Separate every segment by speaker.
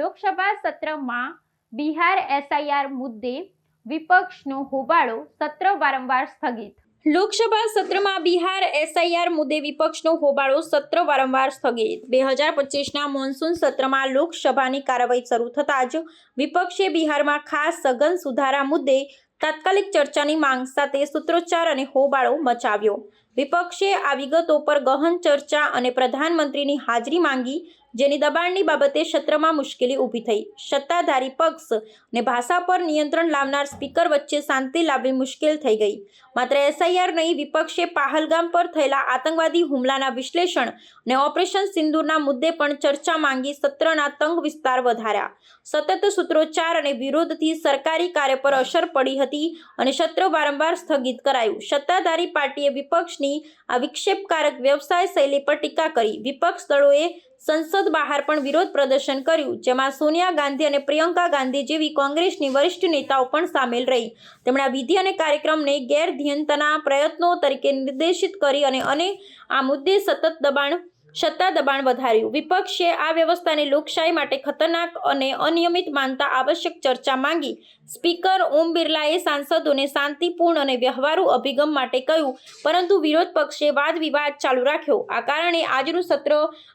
Speaker 1: લોકસભા સત્રમાં બિહાર એસઆઈઆર મુદ્દે વિપક્ષનો હોબાળો સત્ર વારંવાર સ્થગિત. લોકસભા સત્રમાં બિહાર એસઆઈઆર મુદ્દે વિપક્ષનો હોબાળો સત્ર વારંવાર સ્થગિત. બે હજાર પચીસના મોન્સૂન સત્રમાં લોકસભાની કાર્યવાહી શરૂ થતાં જ વિપક્ષે બિહારમાં ખાસ સઘન સુધારા મુદ્દે તાત્કાલિક ચર્ચાની માંગ સાથે સૂત્રોચ્ચાર અને હોબાળો મચાવ્યો. વિપક્ષે આ વિગતો પર ગહન ચર્ચા અને પ્રધાનમંત્રીની હાજરી માંગી જેની દબાણની બાબતે સત્રમાં મુશ્કેલી ઊભી થઈ. સત્તાધારી પક્ષ અને ભાષા પર નિયંત્રણ લાવનાર સ્પીકર વચ્ચે શાંતિ લાવવી મુશ્કેલ થઈ ગઈ. માત્ર એસઆઈઆર નહીં, વિપક્ષે પાહલગામ પર થયેલા આતંકવાદી હુમલાના વિશ્લેષણ અને ઓપરેશન સિંદૂરના મુદ્દે પણ ચર્ચા માંગી સત્રના તંગ વિસ્તાર વધાર્યા. સતત સૂત્રોચ્ચાર અને વિરોધથી સરકારી કાર્ય પર અસર પડી હતી અને સત્ર વારંવાર સ્થગિત કરાયું. સત્તાધારી પાર્ટીએ વિપક્ષની આ વિક્ષેપકારક વ્યવસાય શૈલી પર ટીકા કરી. વિપક્ષ દળોએ સંસદ બહાર પણ વિરોધ પ્રદર્શન કર્યું, જેમાં સોનિયા ગાંધી અને પ્રિયંકા ગાંધી જેવી કોંગ્રેસની વરિષ્ઠ નેતાઓ પણ સામેલ રહી. તેમણે આ વિધિ અને કાર્યક્રમને ગેરધ્યંતના પ્રયત્નો તરીકે નિર્દેશિત કરી અને અને આ મુદ્દે સતત દબાણ સત્તા દબાણ વધાર્યું. વિપક્ષે આ વ્યવસ્થાને લોકશાહી માટે ખતરનાક અને અનિયમિત માનતા આવશ્યક ચર્ચા માંગી. સ્પીકર ઓમ બિરલાએ સાંસદોને શાંતિપૂર્ણ અને વ્યવહારુ અભિગમ માટે કહ્યું પરંતુ વિરોધ પક્ષે વાદ વિવાદ ચાલુ રાખ્યો. આ કારણે આજનું સત્ર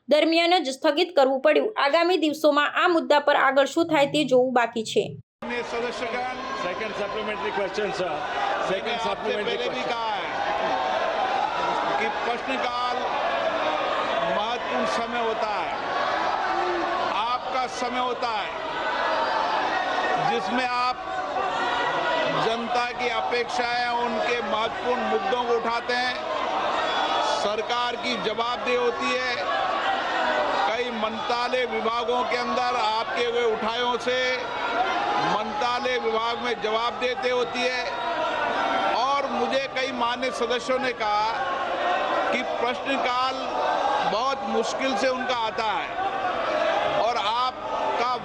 Speaker 1: દરમિયાન જ સ્થગિત કરવું પડ્યું. આગામી દિવસોમાં આ મુદ્દા પર આગળ શું થાય તે જોવું બાકી છે.
Speaker 2: પ્રશ્નકાલ समय होता है, जिसमें आप जनता की अपेक्षाएँ, उनके महत्वपूर्ण मुद्दों को उठाते हैं। सरकार की जवाबदेही होती है। कई मंत्रालय विभागों के अंदर आपके हुए उठायों से मंत्रालय विभाग में जवाब देते होती है। और मुझे कई मान्य सदस्यों ने कहा कि प्रश्नकाल बहुत मुश्किल से उनका आता है।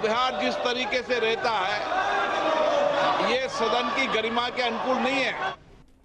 Speaker 2: आपका व्यवहार जिस तरीके से रहता है ये सदन की गरिमा के अनुकूल नहीं है